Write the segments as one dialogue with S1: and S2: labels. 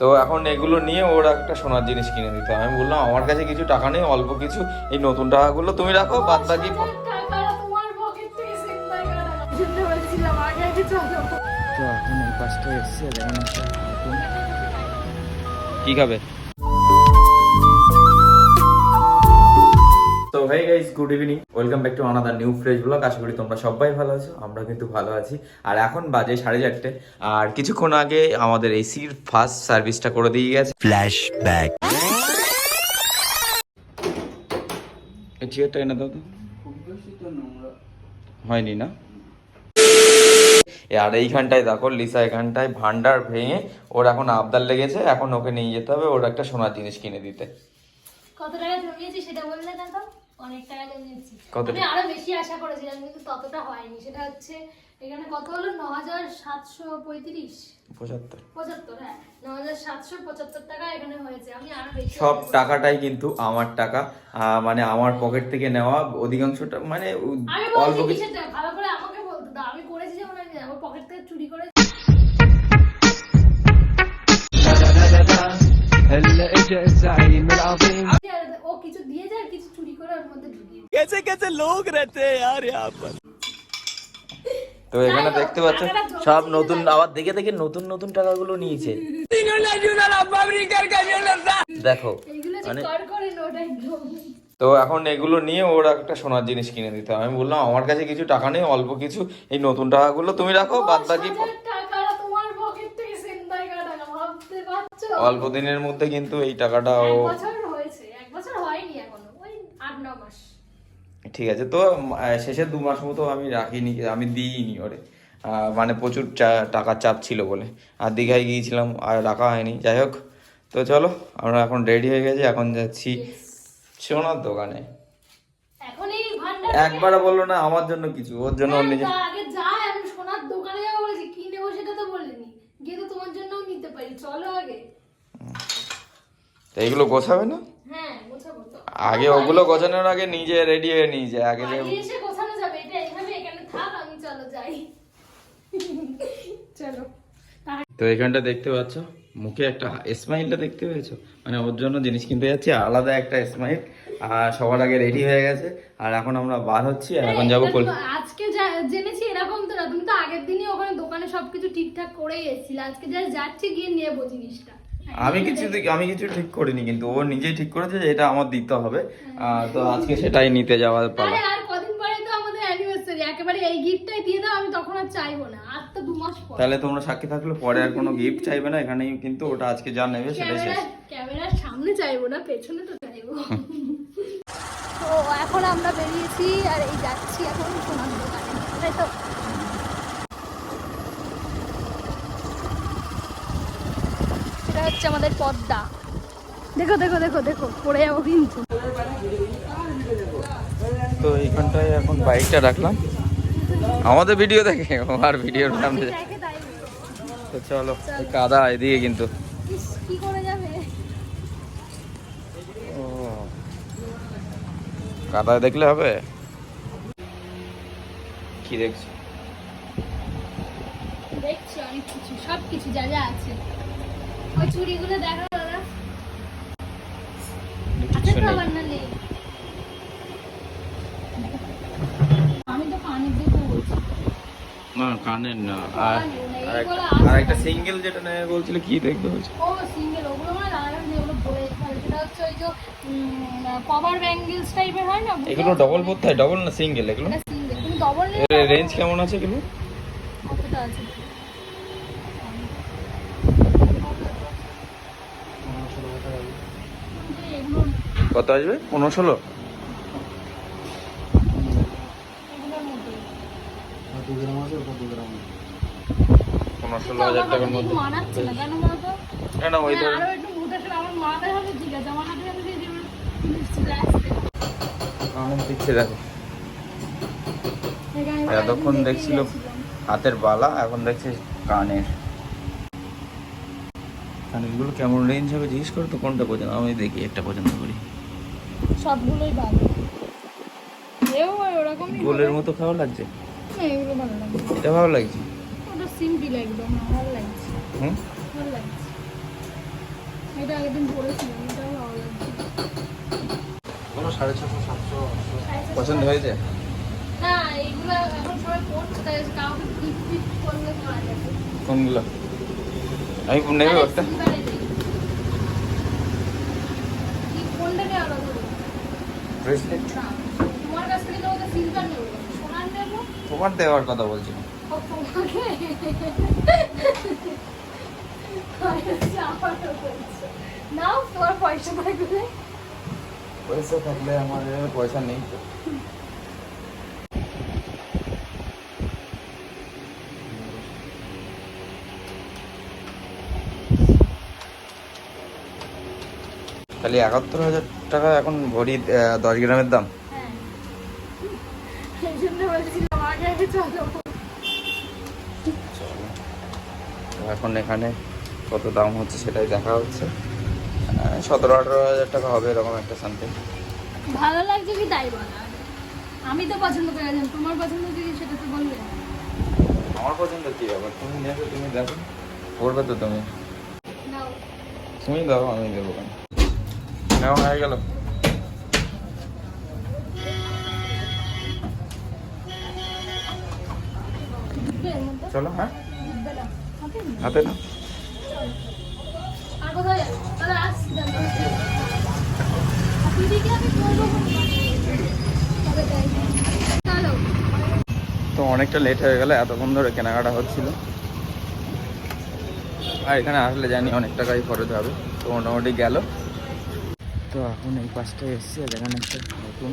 S1: তো এখন এগুলো নিয়ে ওর একটা সোনার জিনিস কিনে দিতে আমি বললাম আমার কাছে কিছু টাকা নেই অল্প কিছু এই নতুন টাকাগুলো তুমি রাখো বাদ বাকি কি টাকা hey guys good evening welcome back to another new fresh blog আশা করি তোমরা সবাই ভালো আছো আমরা কিন্তু ভালো আছি। আর এখন বাজে সাড়ে চারটে। আর কিছুক্ষণ আগে আমাদের এসির ফার্স্ট সার্ভিসটা করে দিয়ে গেছে।
S2: Flashback.
S1: এই চেয়ারটা এনে দাও তো। হয়নি না? আর এইখানটায় দেখো লিসা এখানটায় ভান্ডার ভেঙে ওর এখন আবদার লেগেছে। এখন ওকে নিয়ে যেতে হবে ওর একটা সোনার জিনিস কিনে দিতে।
S3: কত টাকা জমিয়েছি সেটা বললে না তো অনেক টাকা জমিয়েছি আমি আরও বেশি আশা করেছিলাম কিন্তু ততটা হয়নি। সেটা হচ্ছে এখানে কত হলো? ন হাজার সাতশো পঁয়ত্রিশ।
S1: পঁচাত্তর।
S3: পঁচাত্তর হ্যাঁ। ন হাজার সাতশো পঁচাত্তর টাকা এখানে হয়েছে। আমি আরও বেশি
S1: সব টাকাটাই কিন্তু আমার টাকা। আহ, মানে আমার পকেট থেকে নেওয়া অধিকাংশটা মানে
S3: আমি
S1: অল্প কিছু
S3: ভালো করে আমাকে বলতে দাও। আমি করেছি যেমন আমি আমার পকেট থেকে চুরি করে কিছু দিয়ে যায় কিছু চুরি করে ওর মধ্যে ঢুকিয়ে
S2: কেসে কেসে লোক রেতে আর
S1: তো এখানে দেখতে পাচ্ছ সব নতুন আবার দেখে দেখে নতুন নতুন টাকাগুলো নিয়েছে। দেখো মানে তো এখন এগুলো নিয়ে ওর একটা সোনার জিনিস কিনে দিতে আমি বললাম আমার কাছে কিছু টাকা নেই অল্প কিছু। এই নতুন টাকাগুলো তুমি রাখো বাদ বাকি অল্প দিনের মধ্যে কিন্তু এই টাকাটা ও ঠিক আছে তো শেষে দু মাস মতো আমি রাখিনি আমি দিইনি ওরে। মানে প্রচুর টাকার চাপ ছিল বলে। আর দীঘায় গিয়েছিলাম আর রাখা হয়নি। যাই হোক তো চলো আমরা এখন রেডি হয়ে গেছি এখন যাচ্ছি সোনার দোকানে। একবারও বলল না আমার জন্য কিছু ওর জন্য ওর নিজে এইগুলো গোছাবে না? আগে ওগুলো গোছানোর আগে নিজে রেডি হয়ে নিয়ে যায় আগে
S3: এসে গোছানো যাবে এটা এইভাবে এখানে থাক আমি চলো যাই। চলো।
S1: তো এখানটা দেখতে পাচ্ছ মুখে একটা স্মাইলটা দেখতে পেয়েছ? মানে ওর জন্য জিনিস কিনতে যাচ্ছি আলাদা একটা স্মাইল আর সবার আগে রেডি হয়ে গেছে আর এখন আমরা বার হচ্ছি আর এখন যাব
S3: আজকে জেনেছি এরকম তো না তুমি তো আগের দিনই ওখানে দোকানে সবকিছু ঠিকঠাক করেই এসেছিলে আজকে যা যাচ্ছি গিয়ে নেব জিনিসটা।
S1: আমি কিছু আমি কিছু ঠিক করিনি কিন্তু ও নিজেই ঠিক করেছে যে এটা আমার দিতে হবে। তো আজকে সেটাই নিতে যাওয়ার পালা।
S3: আর কদিন পরে তো আমাদের একেবারে এই গিফটটাই দিয়ে দাও আমি তখন আর চাইব না আর তো দু মাস পর।
S1: তাহলে তোমরা সাক্ষী থাকলে পরে আর কোনো গিফট চাইবে না এখানেই কিন্তু ওটা আজকে যা নেবে সেটাই
S3: ক্যামেরার সামনে চাইব না পেছনে তো চাইব। তো এখন আমরা বেরিয়েছি আর এই যাচ্ছি এখন সোনার দোকানে। তাই তো? এটা হচ্ছে আমাদের পদ্মা। দেখো দেখো দেখো দেখো পড়ে যাব কিন্তু।
S1: তো এইখানটায় এখন বাইকটা রাখলাম। আমাদের ভিডিও দেখে আর ভিডিওর সামনে। তো চলো কাদা এদিকে কিন্তু।
S3: কি করে যাবে?
S1: ও কাদায় দেখলে হবে? কি দেখছ?
S3: দেখছি অনেক কিছু সব কিছু যা যা আছে। ওই চুড়িগুলো দেখো দাদা। আছে
S1: কিচ্ছু
S3: তো
S1: নেই
S3: আবার না নেই। আমি তো কানের দেখে বলছি।
S1: না কানের না। আর আর একটা-
S3: এইগুলো আছে
S1: আর একটা
S3: কানের।
S1: সিঙ্গেল যেটা নেবে বলছিলে কি দেখবে বলছো
S3: ও সিঙ্গেল ওগুলো মানে লাগানো নেই বলে সেটা হচ্ছে ওই যে কভার ব্যাঙ্গেলস টাইপের হয় না
S1: এগুলো ডবল পড়তে হয় ডবল না সিঙ্গেল এগুলো?
S3: সিঙ্গেল তুমি ডবল
S1: রেঞ্জ কেমন আছে এগুলো?
S3: কতটা আছে যে এগুলো
S1: কত আসবে? পনেরো ষোলো? পনেরো ষোলো হাজার টাকার মধ্যে।
S3: না কেন বলতো?
S1: না না ওই ধর।
S3: আরও একটু মোটা ছিল, আমার মাথাটা হলে ঠিক আছে, আমার হাতে হাতে দিয়ে দিলে চলে আসতে।
S1: অনেক দিচ্ছে দেখো। এতক্ষণ দেখছিল হাতের বালা এখন দেখছে কানের। কানেরগুলো কেমন রেঞ্জ হবে জিজ্ঞেস করো তো কোনটা পছন্দ? আমি দেখি একটা পছন্দ করি।
S3: সবগুলোই ভালো। এও ওরকমই
S1: গোলের মতো খাওয়া লাগছে?
S3: হ্যাঁ, এগুলো ভালো লাগে
S1: এটা ভালো লাগছে?
S3: ওটা সিম্পল একদম ভালো লাগছে।
S1: হুম?
S3: ভালো লাগছে। এটা আগের দিন পরেছিলাম এটাও ভালো লাগছে।
S4: কোনো সাড়ে ছশো সাতশো
S1: পছন্দ হয়েছে?
S3: না এইগুলো এখন সবাই পড়ছে তাই কাউকে গিফট ফিফট করলে
S1: কোনগুলো? আমি নেবে ওটা
S3: কি কোনটাকে আলাদা করব?
S1: ব্রেসলেট
S3: তোমার
S1: দেওয়ার কথা বলছি।
S3: পয়সা থাকলে
S1: আমার পয়সা নেই তো। খালি একাত্তর হাজার টাকা এখন ভরি দশ গ্রামের দাম। এখন এখানে কত দাম হচ্ছে সেটাই দেখা হচ্ছে। সতেরো আঠারো হাজার টাকা হবে এরকম একটা সামথিং
S3: ভালো লাগছে কি তাই বলো? আমি তো পছন্দ করে গেলাম তোমার পছন্দ কি সেটা তো বলবে।
S1: আমার পছন্দ কি ব্যাপার তুমি নেবে তুমি দেখো করবে তো তুমি। তুমি দাও আমি দেবো। কেন নেওয়া হয়ে গেল চলো হ্যাঁ
S3: হাতে না
S1: তো অনেকটা লেট হয়ে গেল, এতক্ষণ ধরে কেনাকাটা হচ্ছিল। আর এখানে আসলে জানি অনেক টাকাই খরচ হবে। তো মোটামুটি গেল।
S4: তো এখন এই পাশটায় এসছি আর এখানে একটা নতুন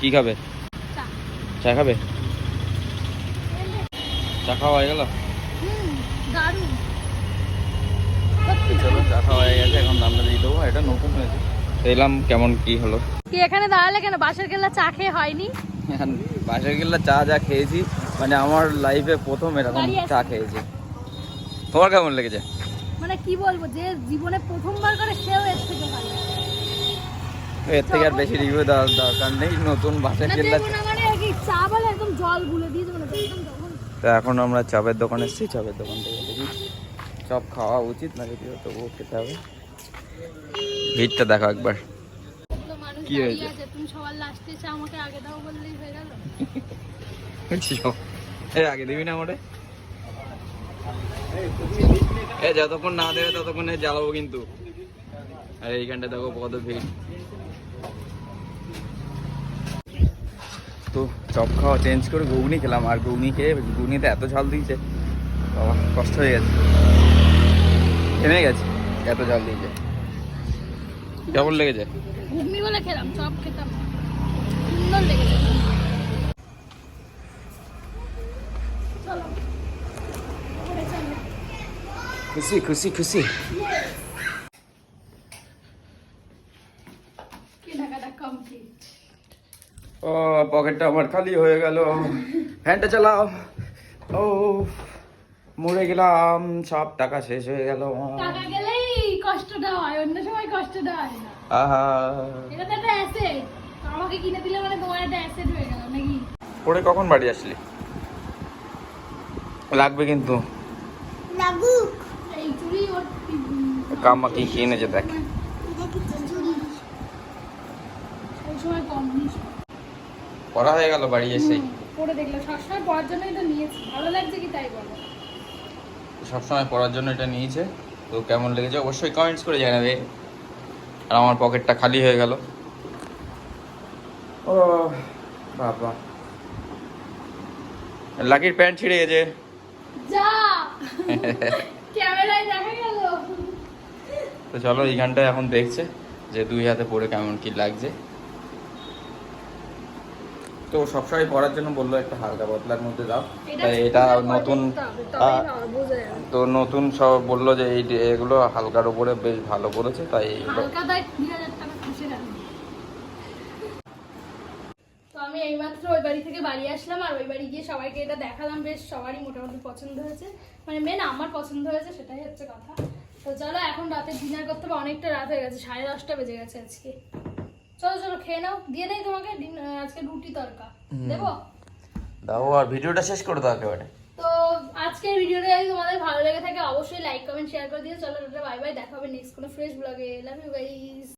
S1: কি খাবে?
S3: চা।
S1: চা খাবে? চা খাওয়া হয়ে গেল?
S3: হুম দারুণ।
S1: তো চলো চা খাওয়া হয়ে গেছে এখন দামটা দিয়ে দেবো। এটা নতুন হয়েছে। এলাম কেমন কি হলো।
S3: কি এখানে দাঁড়ালে কেন? বাসের কেল্লা চা খেয়ে হয়নি?
S1: চা যা খেয়েছি মানে আমার লাইফে প্রথম এরকম চা খেয়েছি। তোমার কেমন লেগেছে?
S3: মানে কি বলব যে জীবনে প্রথমবার করে সেও এর থেকে ভালো।
S1: এর থেকে আর বেশি রিভিউ দেওয়ার দরকার নেই নতুন
S3: মানে কি চা বলে একদম জল গুলে দিয়ে দেবো তো
S1: এখন আমরা চাপের দোকানে এসেছি চাপের দোকান থেকে দেখি চপ খাওয়া উচিত না যদিও তবুও খেতে হবে। ভিড়টা দেখো একবার। কি হয়েছে?
S3: তুমি সবার লাস্টে চা আমাকে আগে দাও বললেই হয়ে গেল।
S1: এ আগে দিবি না আমারে এ যতক্ষণ না দেবে ততক্ষণ জ্বালাবো কিন্তু। আর এইখানটা দেখো কত ভিড়। তো চপ খাওয়া চেঞ্জ করে ঘুগনি খেলাম আর ঘুগনি খেয়ে ঘুগনিতে এত ঝাল দিয়েছে। বাবা কষ্ট হয়ে গেছে। থেমে গেছে এত ঝাল দিয়েছে। কেমন লেগেছে?
S3: ঘুগনি বলে খেলাম চপ খেতাম। সুন্দর লেগেছে চলো ওপরে চলো।
S1: খুশি খুশি খুশি ও পকেটটা আমার খালি হয়ে গেল। ফ্যানটা চালাও। ও মরে গেলাম। সব টাকা শেষ হয়ে গেল।
S3: টাকা গেলেই কষ্টটা হয় অন্য সময় কষ্টটা হয় না।
S1: আহা।
S3: এটা তো একটা অ্যাসেট আমাকে কিনে দিলে মানে তোমার একটা অ্যাসেট হয়ে গেল নাকি?
S1: পরে কখন বাড়ি আসলি? লাগবে কিন্তু।
S3: চুড়ি
S1: কি কি এনেছে দেখ।
S3: কম
S1: পড়া হয়ে গেল বাড়ি এসেই
S3: পরে দেখলাম। সবসময় পড়ার জন্যই তো নিয়েছি। ভালো লাগছে কি তাই বলো?
S1: সবসময় পড়ার জন্য এটা নিয়েছে। তো কেমন লেগেছে অবশ্যই কমেন্টস করে জানাবে। আর আমার পকেটটা খালি হয়ে গেল। ও বাবা। লাকির প্যান্ট ছিঁড়ে গেছে।
S3: যা!
S1: তো চলো এইখানটায় এখন দেখছে যে দুই হাতে পরে কেমন কি লাগছে। তো সবসময় পরার জন্য বলল একটা হালকা পাতলার মধ্যে দাও। তাই এটা নতুন তো নতুন সব বলল যে এই এগুলো হালকার উপরে বেশ ভালো করেছে তাই এগুলো
S3: হালকা দায় কুড়ি হাজার টাকা খুশি রাখবে তো আমি এইমাত্র ওই বাড়ি থেকে বাড়ি আসলাম আর ওই বাড়ি গিয়ে সবাইকে এটা দেখালাম বেশ সবারই মোটামুটি পছন্দ হয়েছে। মানে মেন আমার পছন্দ হয়েছে সেটাই হচ্ছে কথা। তো চলো এখন রাতে ডিনার করতে হবে অনেকটা রাত হয়ে গেছে সাড়ে দশটা বেজে গেছে আজকে। চলো চলো খেয়ে নাও দিয়ে দেয় তোমাকে আজকে রুটি তরকা। দেবো?
S1: দাও আর ভিডিওটা শেষ করে দাও একেবারে।
S3: তো আজকের ভিডিওটা যদি তোমাদের ভালো লেগে থাকে অবশ্যই লাইক কমেন্ট শেয়ার করে দিও। চলো বাই বাই দেখা হবে নেক্সট কোনো ফ্রেশ ব্লগে লাভ ইউ গাইস